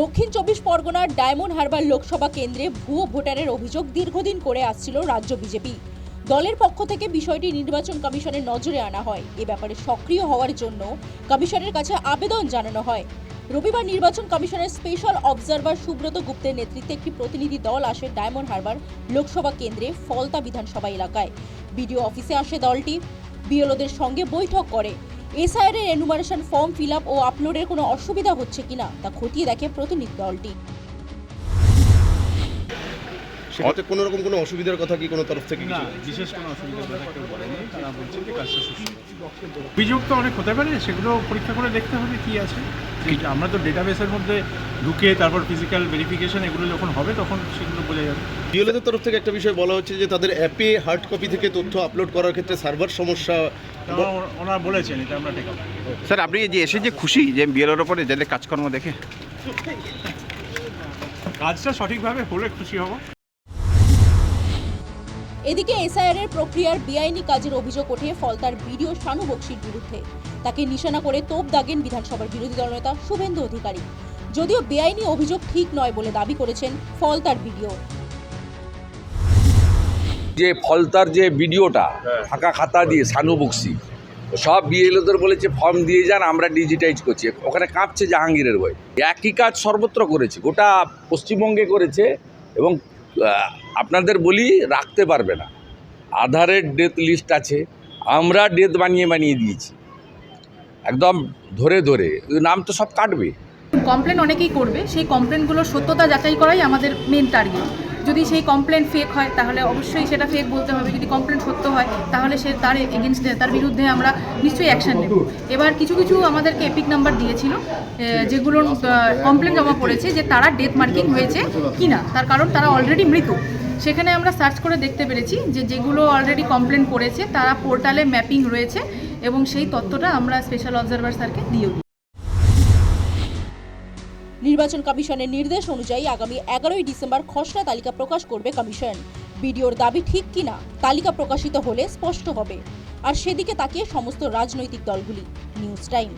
দক্ষিণ চব্বিশ পরগনার ডায়মন্ড হারবার লোকসভা কেন্দ্রে ভুয়ো ভোটারের অভিযোগ দীর্ঘদিন করে আসছিল রাজ্য বিজেপি। দলের পক্ষ থেকে বিষয়টি নির্বাচন কমিশনের নজরে আনা হয়। এ ব্যাপারে সক্রিয় হওয়ার জন্য কমিশনের কাছে আবেদন জানানো হয়। রবিবার নির্বাচন কমিশনের স্পেশাল অবজারভার সুব্রত গুপ্তের নেতৃত্বে একটি প্রতিনিধি দল আসে ডায়মন্ড হারবার লোকসভা কেন্দ্রে ফলতা বিধানসভা এলাকায়। বিডিও অফিসে আসে দলটি। বিএলওদের সঙ্গে বৈঠক করে। এসআইআর এর এনুমারেশন ফর্ম ফিল আপ ও আপলোডের কোনো অসুবিধা হচ্ছে কিনা তা খতিয়ে দেখে প্রতিনিধি দলটি। সেটাতে কোনো রকম কোনো অসুবিধার কথা কি কোনো তরফ থেকে না বিশেষ কোনো অসুবিধার কথা কেউ বলেনি। যে কাজটা সুস্থ অভিযোগ তো অনেক হতে পারে সেগুলো পরীক্ষা করে দেখতে হবে কি আছে। আমরা তো ডেটাবেসের মধ্যে ঢুকে তারপর ফিজিক্যাল ভেরিফিকেশন এগুলো যখন হবে তখন সেগুলো বোঝা যাবে। বিএলওদের তরফ থেকে একটা বিষয় বলা হচ্ছে যে তাদের অ্যাপে হার্ড কপি থেকে তথ্য আপলোড করার ক্ষেত্রে সার্ভার সমস্যা ওনারা বলেছেন এটা আমরা টেক স্যার আপনি এই যে এসে যে খুশি যে বিএলওর ওপরে যাদের কাজকর্ম দেখে। কাজটা সঠিকভাবে হলে খুশি হব। এদিকে এসআইআর এর প্রক্রিয়ার বেআইনি কাজের অভিযোগ ওঠে ফলতার বিডিও শানু বক্সির বিরুদ্ধে। তাকে নিশানা করে তোপ দাগেন বিধানসভার বিরোধী দলনেতা শুভেন্দু অধিকারী। যদিও বেআইনি অভিযোগ ঠিক নয় বলে দাবি করেছেন ফলতার বিডিও। যে ফলতার যে ভিডিওটা ফাঁকা খাতা দিয়ে সানু বক্সি, সব বিএলওদের বলেছে ফর্ম দিয়ে যান, আমরা ডিজিটাইজ করছি। ওখানে কাঁপছে জাহাঙ্গীরের বই একই কাজ সর্বত্র করেছে, গোটা পশ্চিমবঙ্গে করেছে এবং আপনাদের বলি রাখতে পারবে না। আধারের ডেথ লিস্ট আছে, আমরা ডেথ বানিয়ে বানিয়ে দিয়েছি। একদম ধরে ধরে, নাম তো সব কাটবে। কমপ্লেন অনেকেই করবে, সেই কমপ্লেনগুলোর সত্যতা যাচাই করাই আমাদের মেন টার্গেট যদি সেই কমপ্লেন ফেক হয়, তাহলে অবশ্যই সেটা ফেক বলতে হবে। যদি কমপ্লেন সত্য হয়, তাহলে সে তার এগেনস্টে তার বিরুদ্ধে আমরা নিশ্চয়ই অ্যাকশন নেব। এবার কিছু কিছু আমাদেরকে এপিক নাম্বার দিয়েছিল যেগুলোর কমপ্লেন জমা পড়েছে যে তারা ডেথ মার্কিং হয়েছে কিনা, তার কারণ তারা অলরেডি মৃত। সেখানে আমরা সার্চ করে দেখতে পেরেছি যে যেগুলো অলরেডি কমপ্লেন করেছে, তারা পোর্টালে ম্যাপিং রয়েছে এবং সেই তথ্যটা আমরা স্পেশাল অবজারভার স্যারকে দিয়েও। নির্বাচন কমিশনের নির্দেশ অনুযায়ী আগামী এগারোই ডিসেম্বর খসড়া তালিকা প্রকাশ করবে কমিশন। বিডিওর দাবি ঠিক কিনা তালিকা প্রকাশিত হলে স্পষ্ট হবে। আর সেদিকে তাকিয়ে সমস্ত রাজনৈতিক দলগুলি। News time.